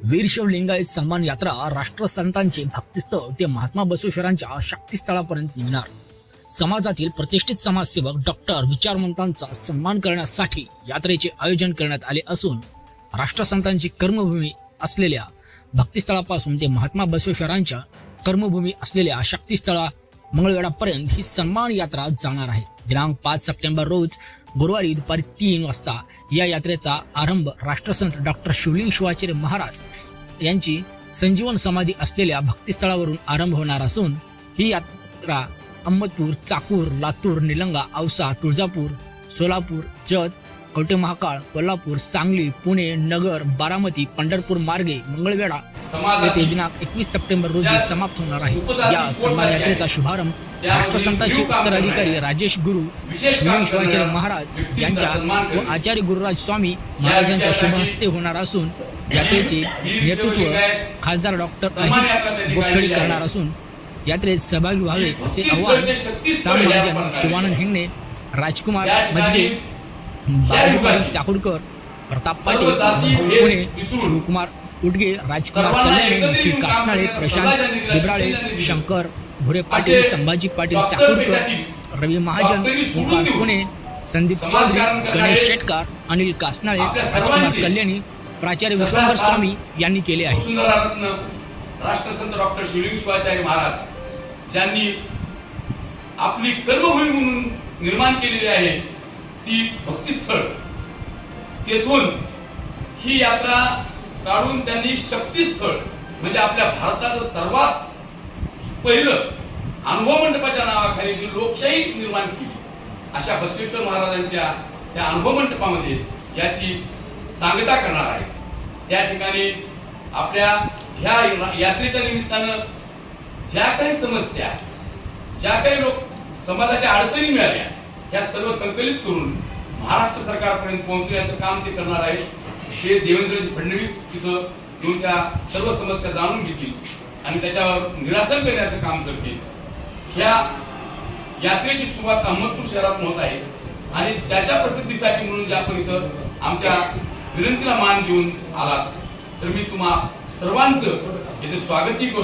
वीरशैव लिंगायत सन्मान यात्रा राष्ट्रसंतांचे भक्तिस्थळ ते महात्मा बसवेश्वरांच्या शक्तीस्थळापर्यंत निघणार. समाजातील प्रतिष्ठित समाजसेवक डॉक्टर विचारवंतांचा सन्मान करण्यासाठी यात्रेचे आयोजन करण्यात आले असून राष्ट्रसंतांची कर्मभूमी असलेल्या भक्तिस्थळापासून ते महात्मा बसवेश्वरांच्या कर्मभूमी असलेल्या शक्तीस्थळा मंगळवेडापर्यंत ही सन्मान यात्रा जाणार आहे. दिनांक पाच सप्टेंबर रोज गुरुवारी दुपारी तीन वाजता या यात्रेचा आरंभ राष्ट्रसंत डॉक्टर शिवलिंग शिवाचार्य महाराज यांची संजीवन समाधी असलेल्या भक्तिस्थळावरून आरंभ होणार असून ही यात्रा अहमदपूर चाकूर लातूर निलंगा औसा तुळजापूर सोलापूर जत कवटे महाकाळ कोल्हापूर सांगली पुणे नगर बारामती पंढरपूर मार्गे मंगळवेढा येथे दिनांक एकवीस सप्टेंबर रोजी समाप्त होणार आहे. या सन्मान यात्रेचा शुभारंभ राष्ट्रसंतांचे उत्तराधिकारी राजेश गुरु शिवाचार्य महाराज यांच्या व आचार्य गुरुराज स्वामी महाराजांच्या शुभ हस्ते होणार असून यात्रेचे नेतृत्व खासदार डॉक्टर अजित गोपछडी करणार असून यात्रेत सहभागी व्हावे असे आवाहन सामराजन शिवानंद हेंगणे राजकुमार मजगे बाबाजी पाटील चाकुरकर प्रताप पाटील पुणे शिवकुमार उडगे राजकुमार कल्याणे निखिल कासनाळे प्रशांत बिबराळे शंकर भुरे पाटील संभाजी पाटील चाकुरकर रवी महाजन ओंकार पुणे संदीप चौधरी गणेश शेटकार अनिल कासनाळे राजकुमार कल्याणी प्राचार्य विश्वंभर स्वामी यांनी केले आहे. राष्ट्रसंत डॉक्टर शिवलिंग शिवाचार्य महाराज ज्यांनी आपली कर्मभूमी म्हणून निर्माण केलेली आहे. ती भक्तिस्थळ. तेथून ही यात्रा काढून त्यांनी शक्तीस्थळ म्हणजे आपल्या भारताचं सर्वात पहिलं अनुभव मंडपाच्या नावाखाली जी लोकशाही निर्माण केली अशा बसवेश्वर महाराजांच्या त्या अनुभव मंडपामध्ये याची सांगता करणार आहे. त्या ठिकाणी आपल्या ह्या यात्रेच्या निमित्तानं ज्या काही समस्या ज्या काही लोक समाजाच्या अडचणी मिळाल्या या सर्व संकलित करून महाराष्ट्र सरकारपर्यंत पोहोचण्याचं काम ते करणार आहे हे देवेंद्रजी फडणवीस तिथं येऊन त्या सर्व समस्या जाणून घेतील आणि त्याच्यावर निरासन करण्याचं काम करतील. ह्या यात्रेची सुरुवात अहमदपूर शहरात होत आहे आणि त्याच्या प्रसिद्धीसाठी म्हणून जे आपण इथं आमच्या विनंतीला मान देऊन आलात तर मी तुम्हा सर्वांचं याचं स्वागतही करतो.